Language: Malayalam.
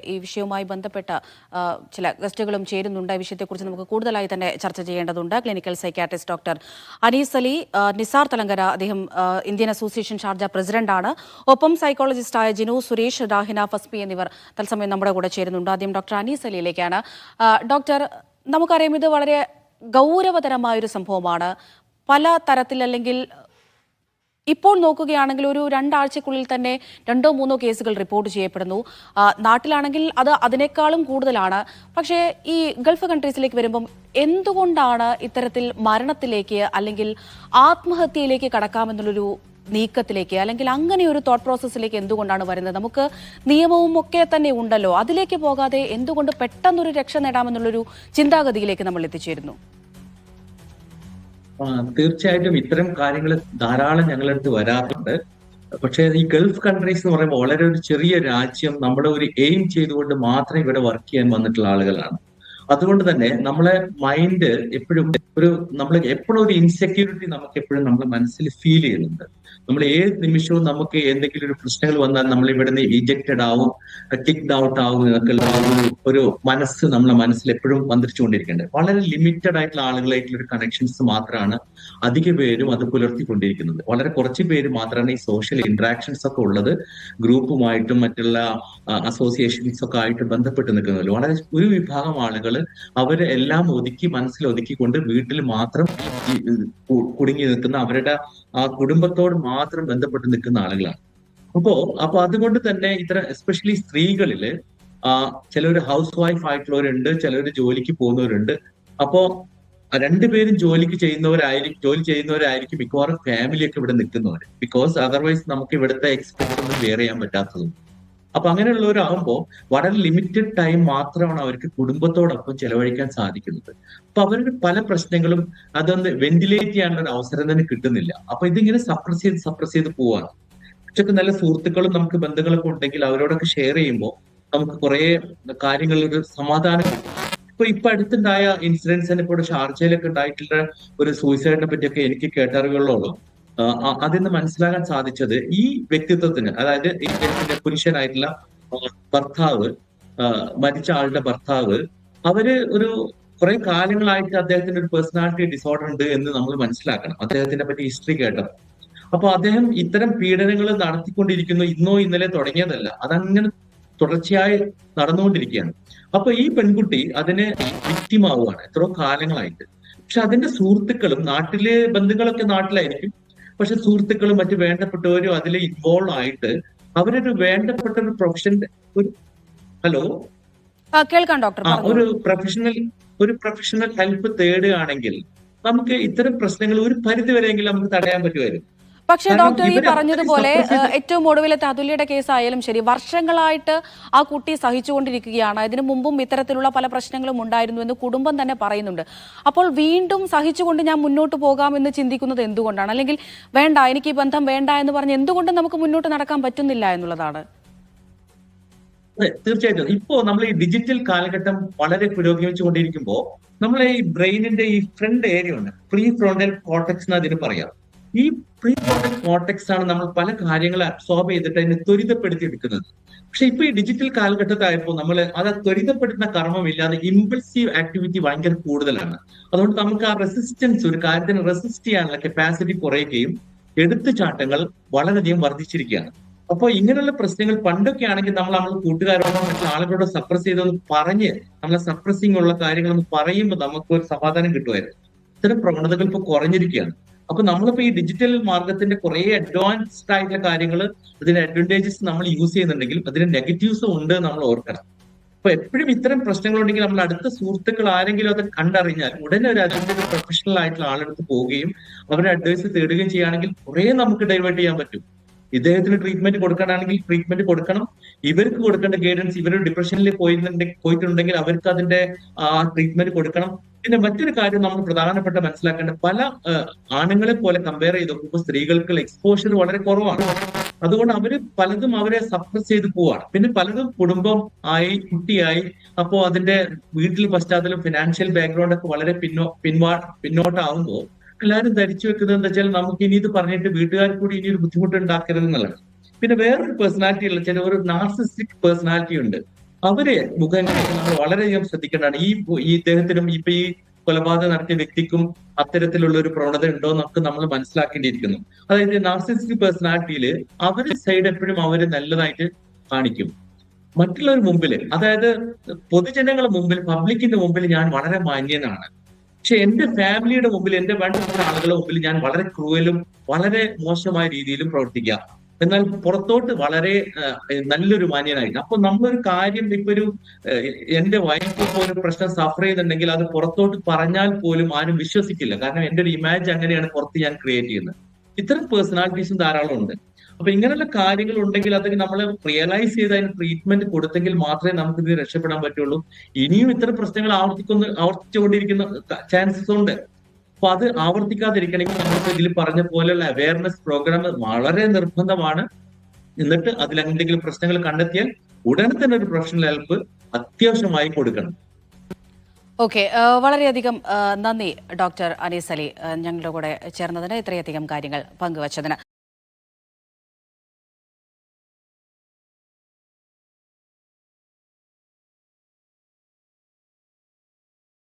ഈ വിഷയവുമായി ബന്ധപ്പെട്ട ചില ഗസ്റ്റുകളും ചേരുന്നുണ്ട്. ഈ വിഷയത്തെക്കുറിച്ച് നമുക്ക് കൂടുതലായി തന്നെ ചർച്ച ചെയ്യേണ്ടതുണ്ട്. Clinical psychiatrist doctor Anees Ali Nisar Thalangara അദ്ദേഹം ഇന്ത്യൻ അസോസിയേഷൻ ഷാർജ പ്രസിഡന്റാണ്. ഒപ്പം സൈക്കോളജിസ്റ്റായ ജിനു സുരേഷ് രാഹിന ഫസ്മി എന്നിവർ തത്സമയം നമ്മുടെ കൂടെ ചേരുന്നുണ്ട്. ആദ്യം ഡോക്ടർ അനീസ് അലിയിലേക്കാണ്. ഡോക്ടർ നമുക്കറിയാം ഇത് വളരെ ഗൗരവതരമായൊരു സംഭവമാണ്. പല തരത്തിൽ അല്ലെങ്കിൽ ഇപ്പോൾ നോക്കുകയാണെങ്കിൽ ഒരു രണ്ടാഴ്ചക്കുള്ളിൽ തന്നെ രണ്ടോ മൂന്നോ കേസുകൾ റിപ്പോർട്ട് ചെയ്യപ്പെടുന്നു. നാട്ടിലാണെങ്കിൽ അത് അതിനേക്കാളും കൂടുതലാണ്. പക്ഷേ ഈ ഗൾഫ് കൺട്രീസിലേക്ക് വരുമ്പം എന്തുകൊണ്ടാണ് ഇത്തരത്തിൽ മരണത്തിലേക്ക് അല്ലെങ്കിൽ ആത്മഹത്യയിലേക്ക് കടക്കാമെന്നുള്ളൊരു നീക്കത്തിലേക്ക് അല്ലെങ്കിൽ അങ്ങനെ ഒരു തോട്ട് പ്രോസസ്സിലേക്ക് എന്തുകൊണ്ടാണ് വരുന്നത്? നമുക്ക് നിയമവും ഒക്കെ തന്നെ ഉണ്ടല്ലോ. അതിലേക്ക് പോകാതെ എന്തുകൊണ്ട് പെട്ടെന്നൊരു രക്ഷ നേടാമെന്നുള്ളൊരു ചിന്താഗതിയിലേക്ക് നമ്മൾ എത്തിച്ചേരുന്നു? തീർച്ചയായിട്ടും ഇത്തരം കാര്യങ്ങൾ ധാരാളം ഞങ്ങളുടെ അടുത്ത് വരാറുണ്ട്. പക്ഷേ ഈ ഗൾഫ് കൺട്രീസ് എന്ന് പറയുമ്പോൾ വളരെ ഒരു ചെറിയ രാജ്യം നമ്മുടെ ഒരു എയിം ചെയ്തുകൊണ്ട് മാത്രം ഇവിടെ വർക്ക് ചെയ്യാൻ വന്നിട്ടുള്ള ആളുകളാണ്. അതുകൊണ്ട് തന്നെ നമ്മളെ മൈൻഡ് എപ്പോഴും ഒരു നമ്മൾ എപ്പോഴും ഒരു ഇൻസെക്യൂരിറ്റി നമുക്ക് എപ്പോഴും നമ്മുടെ മനസ്സിൽ ഫീൽ ചെയ്യുന്നുണ്ട്. നമ്മൾ ഏത് നിമിഷവും നമുക്ക് എന്തെങ്കിലും ഒരു പ്രശ്നങ്ങൾ വന്നാൽ നമ്മൾ ഇവിടുന്ന് ഇജക്റ്റഡ് ആവും കിക്ഡ് ഔട്ട് ആവും എന്നൊക്കെയുള്ള ഒരു മനസ്സ് നമ്മളെ മനസ്സിൽ എപ്പോഴും വന്നിരിച്ചുകൊണ്ടിരിക്കുന്നുണ്ട് വളരെ ലിമിറ്റഡ് ആയിട്ടുള്ള ആളുകളായിട്ടുള്ള ഒരു കണക്ഷൻസ് മാത്രമാണ് അധിക പേരും അത് പുലർത്തിക്കൊണ്ടിരിക്കുന്നത്. വളരെ കുറച്ച് പേര് മാത്രമാണ് ഈ സോഷ്യൽ ഇന്ററാക്ഷൻസ് ഒക്കെ ഉള്ളത്. ഗ്രൂപ്പുമായിട്ടും മറ്റുള്ള അസോസിയേഷൻസ് ഒക്കെ ആയിട്ട് ബന്ധപ്പെട്ട് നിൽക്കുന്നത്. വളരെ ഒരു വിഭാഗം ആളുകൾ അവരെ എല്ലാം ഒതുക്കി മനസ്സിൽ ഒതുക്കിക്കൊണ്ട് വീട്ടിൽ മാത്രം കുടുങ്ങി നിൽക്കുന്ന അവരുടെ ആ കുടുംബത്തോട് മാത്രം ബന്ധപ്പെട്ട് നിൽക്കുന്ന ആളുകളാണ്. അപ്പോ അപ്പൊ അതുകൊണ്ട് തന്നെ ഇത്തരം എസ്പെഷ്യലി സ്ത്രീകളിൽ ചില ചിലർ ഹൗസ് വൈഫ് ആയിട്ടുള്ളവരുണ്ട് ചിലർ ജോലിക്ക് പോകുന്നവരുണ്ട്. അപ്പോ രണ്ടുപേരും ജോലിക്ക് ചെയ്യുന്നവരായിരിക്കും ജോലി ചെയ്യുന്നവരായിരിക്കും മിക്കവാറും ഫാമിലിയൊക്കെ ഇവിടെ നിൽക്കുന്നവർ ബിക്കോസ് അതർവൈസ് നമുക്ക് ഇവിടുത്തെ എക്സ്പെക്ട് ഒന്നും വേറെ ചെയ്യാൻ പറ്റാത്തതും. അപ്പൊ അങ്ങനെയുള്ളവരാകുമ്പോൾ വളരെ ലിമിറ്റഡ് ടൈം മാത്രമാണ് അവർക്ക് കുടുംബത്തോടൊപ്പം ചെലവഴിക്കാൻ സാധിക്കുന്നത്. അപ്പൊ അവരുടെ പല പ്രശ്നങ്ങളും അതൊന്ന് വെന്റിലേറ്റ് ചെയ്യാനുള്ള ഒരു അവസരം തന്നെ കിട്ടുന്നില്ല. അപ്പൊ ഇതിങ്ങനെ സപ്രസ് ചെയ്ത് സപ്രസ് ചെയ്ത് പോവാണ്. പക്ഷെ നല്ല സുഹൃത്തുക്കളും നമുക്ക് ബന്ധങ്ങളൊക്കെ ഉണ്ടെങ്കിൽ അവരോടൊക്കെ ഷെയർ ചെയ്യുമ്പോൾ നമുക്ക് കുറെ കാര്യങ്ങളൊരു സമാധാനം. ഇപ്പൊ ഇപ്പൊ അടുത്തുണ്ടായ ഇൻസിഡൻസ് തന്നെ ഇപ്പോൾ ഷാർജയിലൊക്കെ ഉണ്ടായിട്ടുള്ള ഒരു സൂയിസൈഡിനെ പറ്റിയൊക്കെ എനിക്ക് കേട്ടറിവുകളോളൂ അതിൽ നിന്ന് മനസ്സിലാക്കാൻ സാധിച്ചത് ഈ വ്യക്തിത്വത്തിന് അതായത് ഇദ്ദേഹത്തിന്റെ പുരുഷനായിട്ടുള്ള ഭർത്താവ് മരിച്ച ആളുടെ ഭർത്താവ് അവർ ഒരു കുറെ കാലങ്ങളായിട്ട് അദ്ദേഹത്തിന്റെ ഒരു പേഴ്സണാലിറ്റി ഡിസോർഡർ ഉണ്ട് എന്ന് നമ്മൾ മനസ്സിലാക്കണം. അദ്ദേഹത്തിനെ പറ്റി ഹിസ്റ്ററി കേട്ടത് അപ്പൊ അദ്ദേഹം ഇത്തരം പീഡനങ്ങൾ നടത്തിക്കൊണ്ടിരിക്കുന്നു ഇന്നോ ഇന്നലെ തുടങ്ങിയതല്ല. അതങ്ങനെ തുടർച്ചയായി നടന്നുകൊണ്ടിരിക്കുകയാണ്. അപ്പൊ ഈ പെൺകുട്ടി അതിന് വിക്റ്റിമാവുകയാണ് എത്രയോ കാലങ്ങളായിട്ട്. പക്ഷെ അതിന്റെ സുഹൃത്തുക്കളും നാട്ടിലെ ബന്ധുക്കളൊക്കെ നാട്ടിലായിരിക്കും. പക്ഷെ സുഹൃത്തുക്കളും മറ്റു വേണ്ടപ്പെട്ടവരും അതിൽ ഇൻവോൾവ് ആയിട്ട് അവരൊരു വേണ്ടപ്പെട്ട ഒരു പ്രൊഫഷൻ ഒരു ഹലോ കേൾക്കാം ഡോക്ടർ ഒരു പ്രൊഫഷണൽ ഒരു പ്രൊഫഷണൽ ഹെൽപ്പ് തേടുകയാണെങ്കിൽ നമുക്ക് ഇത്തരം പ്രശ്നങ്ങൾ ഒരു പരിധി വരെയെങ്കിലും നമുക്ക് തടയാൻ പറ്റുമായിരുന്നു. പക്ഷേ ഡോക്ടർ ഈ പറഞ്ഞതുപോലെ ഏറ്റവും ഒടുവിലത്തെ അതുല്യയുടെ കേസായാലും ശരി വർഷങ്ങളായിട്ട് ആ കുട്ടി സഹിച്ചുകൊണ്ടിരിക്കുകയാണ്. ഇതിനു മുമ്പും ഇത്തരത്തിലുള്ള പല പ്രശ്നങ്ങളും ഉണ്ടായിരുന്നു എന്ന് കുടുംബം തന്നെ പറയുന്നുണ്ട്. അപ്പോൾ വീണ്ടും സഹിച്ചുകൊണ്ട് ഞാൻ മുന്നോട്ട് പോകാം എന്ന് ചിന്തിക്കുന്നത് എന്തുകൊണ്ടാണ്? അല്ലെങ്കിൽ വേണ്ട എനിക്ക് ഈ ബന്ധം വേണ്ട എന്ന് പറഞ്ഞ് എന്തുകൊണ്ട് നമുക്ക് മുന്നോട്ട് നടക്കാൻ പറ്റുന്നില്ല എന്നുള്ളതാണ്. അതെ തീർച്ചയായിട്ടും. ഇപ്പോ നമ്മൾ ഈ ഡിജിറ്റൽ കാലഘട്ടം വളരെ പുരോഗമിച്ചുകൊണ്ടിരിക്കുമ്പോൾ നമ്മളെ ഈ ബ്രെയിനിന്റെ ഈ ഫ്രണ്ട് ഏരിയ ഉണ്ട്. പ്രീ ഫ്രോണ്ടൽ കോർട്ടക്സ് എന്ന് അതിന് പറയാം. ഈ പ്രീ ഫ്രോണ്ടൽ കോർട്ടക്സ് ആണ് നമ്മൾ പല കാര്യങ്ങൾ അബ്സോർബ് ചെയ്തിട്ട് അതിനെ ത്വരിതപ്പെടുത്തി എടുക്കുന്നത് പക്ഷെ ഇപ്പൊ ഈ ഡിജിറ്റൽ കാലഘട്ടത്തായപ്പോൾ നമ്മൾ അത് ത്വരിതപ്പെടുത്തുന്ന കർമ്മമില്ലാതെ ഇമ്പൾസീവ് ആക്ടിവിറ്റി ഭയങ്കര കൂടുതലാണ്. അതുകൊണ്ട് നമുക്ക് ആ റെസിസ്റ്റൻസ് ഒരു കാര്യത്തിന് റെസിസ്റ്റ് ചെയ്യാനുള്ള കപ്പാസിറ്റി കുറയുകയും എടുത്തുചാട്ടങ്ങൾ വളരെയധികം വർദ്ധിച്ചിരിക്കുകയാണ്. അപ്പോൾ ഇങ്ങനെയുള്ള പ്രശ്നങ്ങൾ പണ്ടൊക്കെ ആണെങ്കിൽ നമ്മൾ നമ്മൾ കൂട്ടുകാരോടോ മറ്റു ആളുകളോട് സപ്രസ് ചെയ്തൊന്ന് പറഞ്ഞ് നമ്മളെ സപ്രസിംഗ് ഉള്ള കാര്യങ്ങളൊന്ന് പറയുമ്പോൾ നമുക്ക് ഒരു സമാധാനം കിട്ടുമായിരുന്നു. ഇത്തരം പ്രവണതകൾ ഇപ്പൊ കുറഞ്ഞിരിക്കുകയാണ്. അപ്പൊ നമ്മളിപ്പോ ഈ ഡിജിറ്റൽ മാർഗത്തിന്റെ കുറെ അഡ്വാൻസ്ഡ് ആയിട്ടുള്ള കാര്യങ്ങൾ അതിന്റെ അഡ്വാന്റേജസ് നമ്മൾ യൂസ് ചെയ്യുന്നുണ്ടെങ്കിൽ അതിന് നെഗറ്റീവ്സും ഉണ്ട് നമ്മൾ ഓർക്കണം. അപ്പൊ എപ്പോഴും ഇത്തരം പ്രശ്നങ്ങളുണ്ടെങ്കിൽ നമ്മൾ അടുത്ത സുഹൃത്തുക്കൾ ആരെങ്കിലും അത് കണ്ടറിഞ്ഞാൽ ഉടനെ ഒരു അതിന്റെ ഒരു പ്രൊഫഷണൽ ആയിട്ടുള്ള ആളെടുത്ത് പോവുകയും അവരുടെ അഡ്വൈസ് തേടുകയും ചെയ്യുകയാണെങ്കിൽ കുറെ നമുക്ക് ഡൈവേർട്ട് ചെയ്യാൻ പറ്റും. ഇദ്ദേഹത്തിന് ട്രീറ്റ്മെന്റ് കൊടുക്കാനാണെങ്കിൽ ട്രീറ്റ്മെന്റ് കൊടുക്കണം. ഇവർക്ക് കൊടുക്കേണ്ട ഗൈഡൻസ് ഇവർ ഡിപ്രഷനിൽ പോയിട്ടുണ്ടെങ്കിൽ അവർക്ക് അതിന്റെ ആ ട്രീറ്റ്മെന്റ് കൊടുക്കണം. പിന്നെ മറ്റൊരു കാര്യം നമ്മൾ പ്രധാനപ്പെട്ട മനസ്സിലാക്കേണ്ട പല ആണുങ്ങളെ പോലെ കമ്പയർ ചെയ്ത് നോക്കുമ്പോൾ സ്ത്രീകൾക്ക് എക്സ്പോഷർ വളരെ കുറവാണ്. അതുകൊണ്ട് അവർ പലതും അവരെ സപ്രസ് ചെയ്ത് പോവാണ്. പിന്നെ പലതും കുടുംബം ആയി കുട്ടിയായി അപ്പോ അതിന്റെ വീട്ടിൽ പശ്ചാത്തലം ഫിനാൻഷ്യൽ ബാക്ക്ഗ്രൗണ്ട് ഒക്കെ വളരെ പിന്നോ പിൻവാ പിന്നോട്ടാവുമ്പോൾ എല്ലാവരും ധരിച്ചു വെക്കുന്നത് എന്താ വെച്ചാൽ നമുക്ക് ഇനി ഇത് പറഞ്ഞിട്ട് വീട്ടുകാർ കൂടി ഇനി ഒരു ബുദ്ധിമുട്ട് ഉണ്ടാക്കരുത് എന്നുള്ളതാണ്. പിന്നെ വേറൊരു പേഴ്സണാലിറ്റി ഉള്ള ചില ഒരു നാർസിസ്റ്റിക് പേഴ്സണാലിറ്റി ഉണ്ട്. അവരെ മുഖങ്ങളൊക്കെ നമ്മൾ വളരെയധികം ശ്രദ്ധിക്കേണ്ടതാണ്. ഈ ഈ ഇദ്ദേഹത്തിനും ഇപ്പൊ ഈ കൊലപാതകം നടത്തിയ വ്യക്തിക്കും അത്തരത്തിലുള്ള ഒരു പ്രവണത ഉണ്ടോ എന്നൊക്കെ നമ്മൾ മനസ്സിലാക്കേണ്ടിയിരിക്കുന്നു. അതായത് നാർസിസ്റ്റിക് പേഴ്സണാലിറ്റിയിൽ അവർ സൈഡ് എപ്പോഴും അവർ നല്ലതായിട്ട് കാണിക്കും. മറ്റുള്ളവർ മുമ്പിൽ അതായത് പൊതുജനങ്ങളുടെ മുമ്പിൽ പബ്ലിക്കിന്റെ മുമ്പിൽ ഞാൻ വളരെ മാന്യനാണ്. പക്ഷെ എന്റെ ഫാമിലിയുടെ മുമ്പിൽ എന്റെ വേണ്ടപ്പെട്ട ആളുകളുടെ മുമ്പിൽ ഞാൻ വളരെ ക്രൂവലും വളരെ മോശമായ രീതിയിലും പ്രവർത്തിക്കാം എന്നാൽ പുറത്തോട്ട് വളരെ നല്ലൊരു മാന്യനായിരുന്നു അപ്പൊ നമ്മളൊരു കാര്യം ഇപ്പൊ ഒരു എന്റെ വൈഫ് ഒരു പ്രശ്നം സഫർ ചെയ്തിട്ടുണ്ടെങ്കിൽ അത് പുറത്തോട്ട് പറഞ്ഞാൽ പോലും ആരും വിശ്വസിക്കില്ല. കാരണം എന്റെ ഒരു ഇമാജ് അങ്ങനെയാണ് പുറത്ത് ഞാൻ ക്രിയേറ്റ് ചെയ്യുന്നത്. ഇത്തരം പേഴ്സണാലിറ്റീസും ധാരാളം ഉണ്ട്. അപ്പൊ ഇങ്ങനെയുള്ള കാര്യങ്ങൾ ഉണ്ടെങ്കിൽ അത് നമ്മൾ റിയലൈസ് ചെയ്ത് അതിന് ട്രീറ്റ്മെന്റ് കൊടുത്തെങ്കിൽ മാത്രമേ നമുക്ക് ഇത് രക്ഷപ്പെടാൻ പറ്റുള്ളൂ. ഇനിയും ഇത്തരം പ്രശ്നങ്ങൾ ആവർത്തിക്കുന്ന ആവർത്തിച്ചുകൊണ്ടിരിക്കുന്ന ചാൻസസ് ഉണ്ട്. അപ്പൊ അത് ആവർത്തിക്കാതിരിക്കണമെങ്കിൽ നമുക്ക് ഇതിൽ പറഞ്ഞ പോലെയുള്ള അവയർനെസ് പ്രോഗ്രാം വളരെ നിർബന്ധമാണ്. എന്നിട്ട് അതിൽ എന്തെങ്കിലും പ്രശ്നങ്ങൾ കണ്ടെത്തിയാൽ ഉടനെ തന്നെ ഒരു പ്രൊഫഷണൽ ഹെൽപ്പ് അത്യാവശ്യമായി കൊടുക്കണം. ഓക്കെ വളരെയധികം നന്ദി ഡോക്ടർ അനീസ് അലി ഞങ്ങളുടെ കൂടെ ചേർന്നതിന് ഇത്രയധികം കാര്യങ്ങൾ പങ്കുവച്ചതിന്.